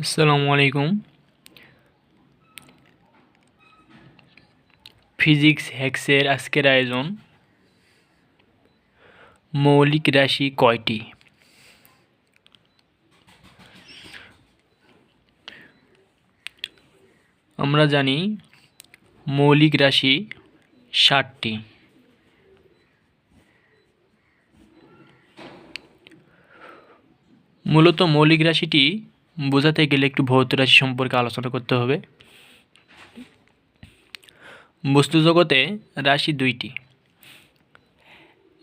আসসালামু আলাইকুম। ফিজিক্স হ্যাক্সের আজকের আয়োজন। মৌলিক রাশি কয়টি? আমরা জানি মৌলিক রাশি ষাটটি। মূলত মৌলিক রাশিটি বোঝাতে গেলে একটু ভৌত রাশি সম্পর্কে আলোচনা করতে হবে। বস্তু জগতে রাশি দুইটি।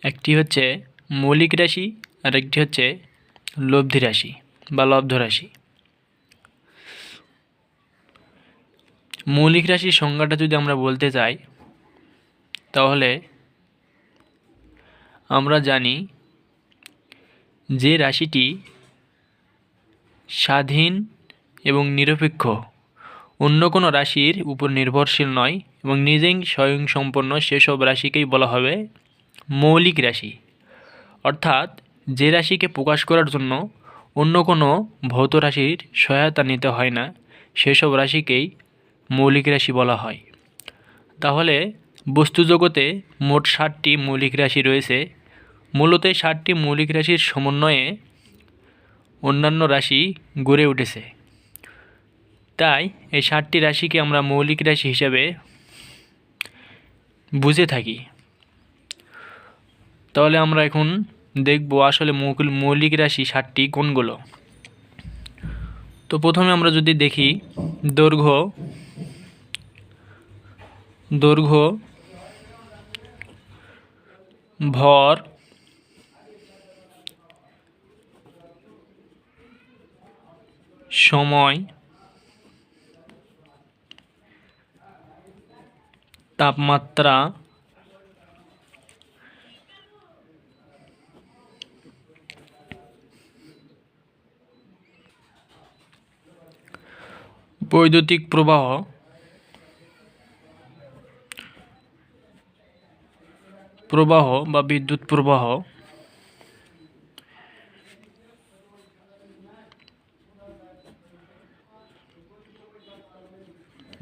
একটি হচ্ছে মৌলিক রাশি, আর একটি হচ্ছে লব্ধি রাশি বা লব্ধ রাশি। মৌলিক রাশির সংজ্ঞাটা যদি আমরা বলতে চাই, তাহলে আমরা জানি যে রাশিটি স্বাধীন এবং নিরপেক্ষ। অন্য কোনো রাশির উপর নির্ভরশীল নয় এবং নিজেই স্বয়ংসম্পন্ন সেসব রাশিকেই বলা হবে মৌলিক রাশি। অর্থাৎ যে রাশিকে প্রকাশ করার জন্য অন্য কোনো ভৌত রাশির সহায়তা নিতে হয় না, সেসব রাশিকেই মৌলিক রাশি বলা হয়। তাহলে বস্তু জগতে মোট ষাটটি মৌলিক রাশি রয়েছে। মূলত ষাটটি মৌলিক রাশির সমন্বয়ে অন্যান্য রাশি গড়ে উঠেছে। তাই এই ষাটটি রাশিকে আমরা মৌলিক রাশি হিসাবে বুঝে থাকি। তাহলে আমরা এখন দেখব আসলে মৌল- মৌলিক রাশি ষাটটি কোনগুলো। তো প্রথমে আমরা যদি দেখি দৈর্ঘ্য দৈর্ঘ্য, ভর সময় তাপমাত্রা বৈদ্যুতিক প্রবাহ প্রবাহ বা বিদ্যুৎ প্রবাহ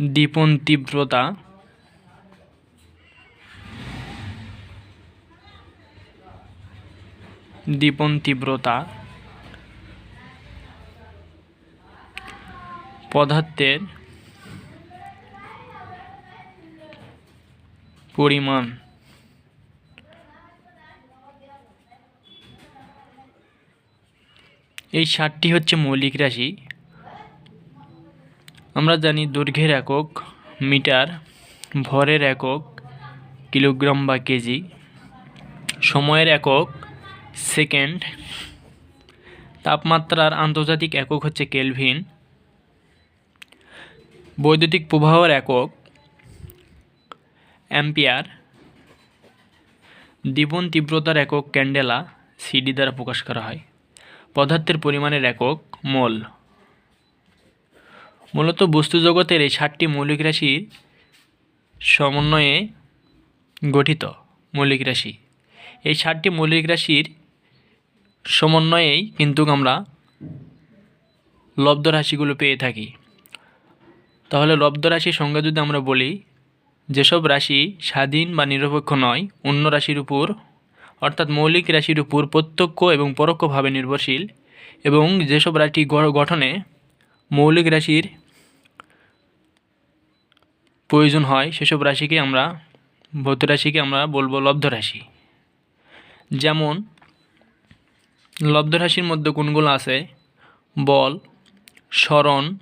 দীপন তীব্রতা। দীপন তীব্রতা। পদার্থের পরিমাণ। এই ষাটটি হচ্ছে মৌলিক রাশি। আমরা জানি দৈর্ঘ্যের একক, মিটার, ভরের একক, কিলোগ্রাম বা কেজি। সময়ের একক, সেকেন্ড। তাপমাত্রার আন্তর্জাতিক একক হচ্ছে কেলভিন। বৈদ্যুতিক প্রবাহের একক, অ্যাম্পিয়ার। দ্বিগুণ তীব্রতার একক ক্যান্ডেলা, সিডি দ্বারা প্রকাশ করা হয়। পদার্থের পরিমাণের একক, মোল। মূলত বস্তু জগতের এই সাতটি মৌলিক রাশির সমন্বয়ে গঠিত মৌলিক রাশি। এই সাতটি মৌলিক রাশির সমন্বয়েই কিন্তু আমরা লব্ধ রাশিগুলো পেয়ে থাকি। তাহলে লব্ধ রাশির সংজ্ঞা যদি আমরা বলি, যেসব রাশি স্বাধীন বা নিরপেক্ষ নয়, অন্য রাশির উপর, অর্থাৎ মৌলিক রাশির উপর প্রত্যক্ষ এবং পরোক্ষভাবে নির্ভরশীল, এবং যেসব রাশি গঠনে মৌলিক রাশির প্রয়োজন হয় সেসব রাশিকে আমরা, ভৌত রাশিকে আমরা বলব লব্ধ রাশি। যেমন, লব্ধ রাশির মধ্যে কোনগুলো আছে? বল, স্মরণ,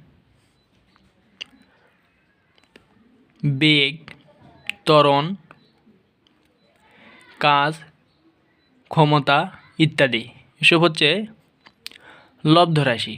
বেগ, ত্বরণ, কাজ, ক্ষমতা ইত্যাদি। এসব হচ্ছে লব্ধ রাশি।